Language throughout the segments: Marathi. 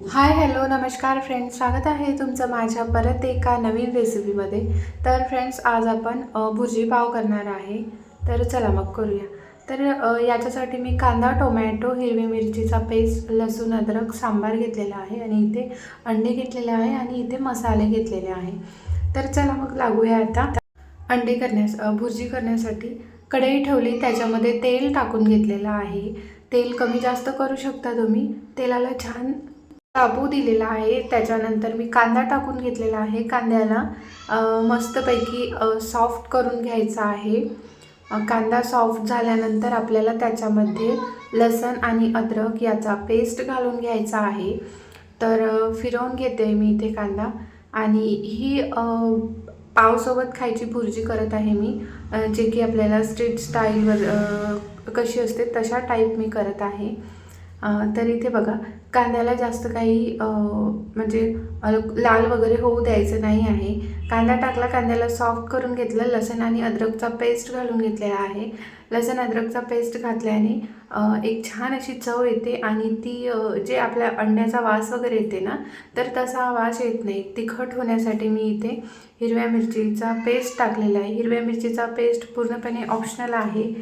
हाय हॅलो नमस्कार फ्रेंड्स स्वागत आहे तुमचं माझ्या परत एका नवीन रेसिपीमध्ये तर फ्रेंड्स आज आपण अ, भुर्जी पाव करणार आहे. तर चला मग करूया. तर याच्यासाठी मी कांदा टोमॅटो हिरवी मिरचीचा पेस्ट लसूण अद्रक सांबार घेतलेला आहे आणि इथे अंडे घेतलेले आहे आणि इथे मसाले घेतलेले आहे. तर चला मग लागूया आता. अंडे करण्यास भुर्जी करण्यासाठी कढई ठेवली. त्याच्यामध्ये तेल टाकून घेतलेलं आहे. तेल कमी जास्त करू शकता तुम्ही. तेलाला छान तापू दिलेला आहे. त्याच्यानंतर मी कांदा टाकून घेतलेला आहे. कांद्याला मस्तपैकी सॉफ्ट करून घ्यायचा आहे. कांदा सॉफ्ट झाल्यानंतर आपल्याला त्याच्यामध्ये लसण आणि अद्रक याचा पेस्ट घालून घ्यायचा आहे. तर फिरवून घेते मी इथे कांदा. आणि ही पावसोबत खायची भुर्जी करत आहे मी. जे की आपल्याला स्ट्रीट स्टाईलवर कशी असते तशा टाईप मी करत आहे. तर इथे बघा कांद्याला जास्त काही म्हणजे लाल वगैरे होऊ द्यायचं नाही आहे. कांदा टाकला कांद्याला सॉफ्ट करून घेतलं लसण आणि अद्रकचा पेस्ट घालून घेतलेला आहे. लसण अद्रकचा पेस्ट घातल्याने एक छान अशी चव येते आणि ती जे आपल्या अंड्याचा वास वगैरे येते ना तर तसा वास येत नाही. तिखट होण्यासाठी मी इथे हिरव्या मिरचीचा पेस्ट टाकलेला आहे. हिरव्या मिरचीचा पेस्ट पूर्णपणे ऑप्शनल आहे.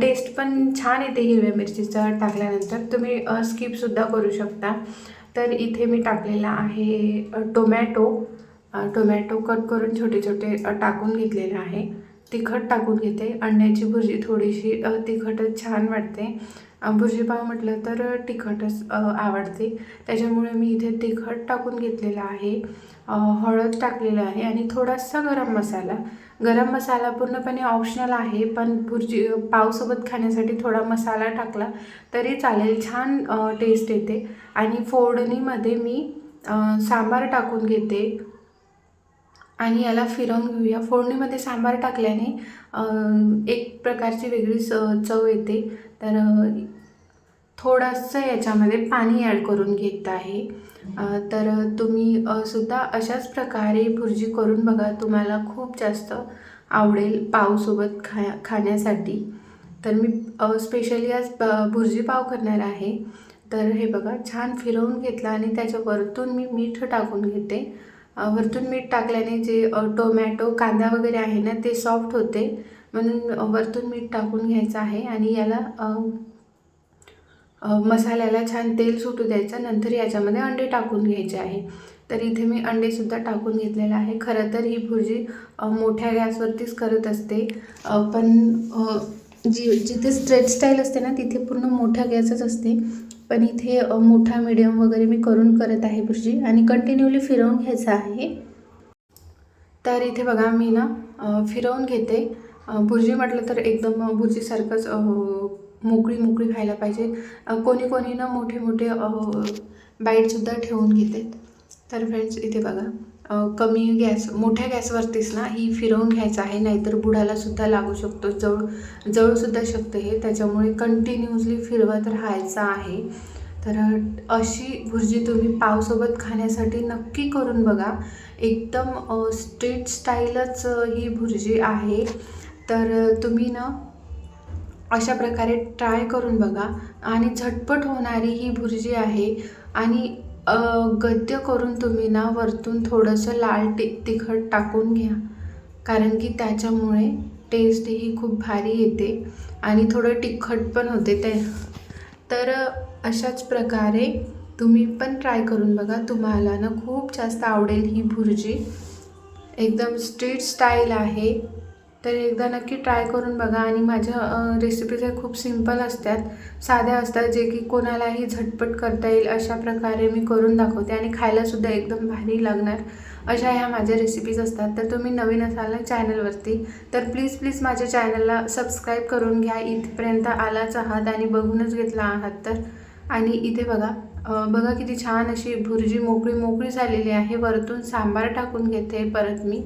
टेस्ट पण छान येते हिरव्या मिरचीचा टाकल्यानंतर. तुम्ही स्किपसुद्धा करू शकता. तर इथे मी टाकलेला आहे टोमॅटो. टोमॅटो कट करून छोटे छोटे टाकून घेतलेले आहे. तिखट टाकून घेते. अंड्याची भुर्जी थोडीशी तिखटच छान वाटते. भुर्जीपाव म्हटलं तर तिखटच आवडते. त्याच्यामुळे मी इथे तिखट टाकून घेतलेलं आहे. हळद टाकलेलं आहे आणि थोडासा गरम मसाला. गरम मसाला पूर्णपणे ऑप्शनल आहे पण भुर्जी पावसोबत खाण्यासाठी थोडा मसाला टाकला तरी चालेल. छान टेस्ट येते. आणि फोडणीमध्ये मी सांबार टाकून घेते. आणि याला फिरवून घेऊया. फोडणीमध्ये सांबार टाकल्याने एक प्रकारची वेगळी स चव येते. तर थोडंसं याच्यामध्ये पाणी ॲड करून घेत आहे. तर तुम्ही सुद्धा अशाच प्रकारे भुर्जी करून बघा. तुम्हाला खूप जास्त आवडेल पावसोबत खा खाण्यासाठी. तर मी स्पेशली आज ब भुर्जी पाव करणार आहे. तर हे बघा छान फिरवून घेतला आणि त्याच्या वरतून मी मीठ टाकून घेते. वरतून मीठ टाकल्याने जे टोमॅटो कांदा वगैरे आहे ना ते सॉफ्ट होते. म्हणून वरतून मीठ टाकून घ्यायचं आहे आणि याला मसाल्याला छान तेल सुटू द्यायचं. नंतर याच्यामध्ये अंडे टाकून घ्यायचे आहे. तर इथे मी अंडेसुद्धा टाकून घेतलेलं आहे. खरं तर ही भुर्जी मोठ्या गॅसवरतीच करत असते. पण जी जिथे स्ट्रेट स्टाईल असते ना तिथे पूर्ण मोठ्या गॅसच असते. पण इथे मोठा मिडियम वगैरे मी करून करत आहे भुर्जी आणि कंटिन्युअली फिरवून घ्यायचं आहे. तर इथे बघा मी ना फिरवून घेते. भुर्जी म्हटलं तर एकदम भुर्जीसारखंच मोकळी मोकळी खायला पाहिजे. कोणी कोणी ना मोठे मोठे बाईटसुद्धा ठेवून घेते. तर फ्रेंड्स इथे बघा. कमी गॅस मोठ्या गॅसवरतीच ना ही फिरवून घ्यायचं आहे नाहीतर बुडालासुद्धा लागू शकतो. जळ जळूसुद्धा शकतं हे. त्याच्यामुळे कंटिन्युअसली फिरवत राहायचं आहे. तर अशी भुर्जी तुम्ही पावसोबत खाण्यासाठी नक्की करून बघा. एकदम स्ट्रीट स्टाईलच ही भुर्जी आहे. तर तुम्ही ना अशा प्रकारे ट्राय करून बघा. आणि झटपट होणारी ही भुर्जी आहे. आणि गद्य करून तुम्ही ना वरतून थोडंसं लाल ति तिखट टाकून घ्या. कारण की त्याच्यामुळे टेस्ट ही खूप भारी येते आणि थोडं तिखट पण होते ते. तर अशाच प्रकारे तुम्ही पण ट्राय करून बघा. तुम्हाला ना खूप जास्त आवडेल ही भुर्जी. एकदम स्ट्रीट स्टाईल आहे. तर एकदा नक्की ट्राय करून बघा. आणि माझ्या रेसिपीज ह्या खूप सिंपल असतात. साध्या असतात जे की कोणालाही झटपट करता येईल अशा प्रकारे मी करून दाखवते. आणि खायलासुद्धा एकदम भारी लागणार अशा ह्या माझ्या रेसिपीज असतात. तर तुम्ही नवीन असाल ना चॅनलवरती तर प्लीज प्लीज माझ्या चॅनलला सबस्क्राईब करून घ्या. इथपर्यंत आलाच आहात आणि बघूनच घेतला आहात तर. आणि इथे बघा बघा किती छान अशी भुर्जी मोकळी मोकळी झालेली आहे. वरतून सांबार टाकून घेते परत मी.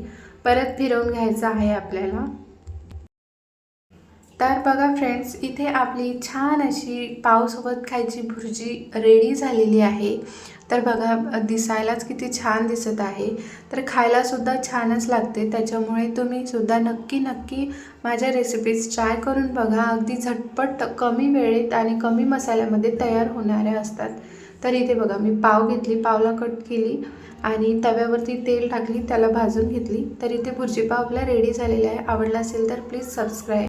परत फिरवून घ्यायचं आहे आपल्याला. तर बघा फ्रेंड्स इथे आपली छान अशी पावसोबत खायची भुर्जी रेडी झालेली आहे. तर बघा दिसायलाच किती छान दिसत आहे. तर खायलासुद्धा छानच लागते. त्याच्यामुळे तुम्ही सुद्धा नक्की नक्की माझ्या रेसिपीज ट्राय करून बघा. अगदी झटपट कमी वेळेत आणि कमी मसाल्यामध्ये तयार होणाऱ्या असतात. तर इथे बघा मी पाव घेतली पावला कट केली आणि तव्यावरती तेल टाकली त्याला भाजून घेतली. तर इथे भुर्जी पाव आपला रेडी झालेला आहे. आवडला असेल तर प्लीज सबस्क्राईब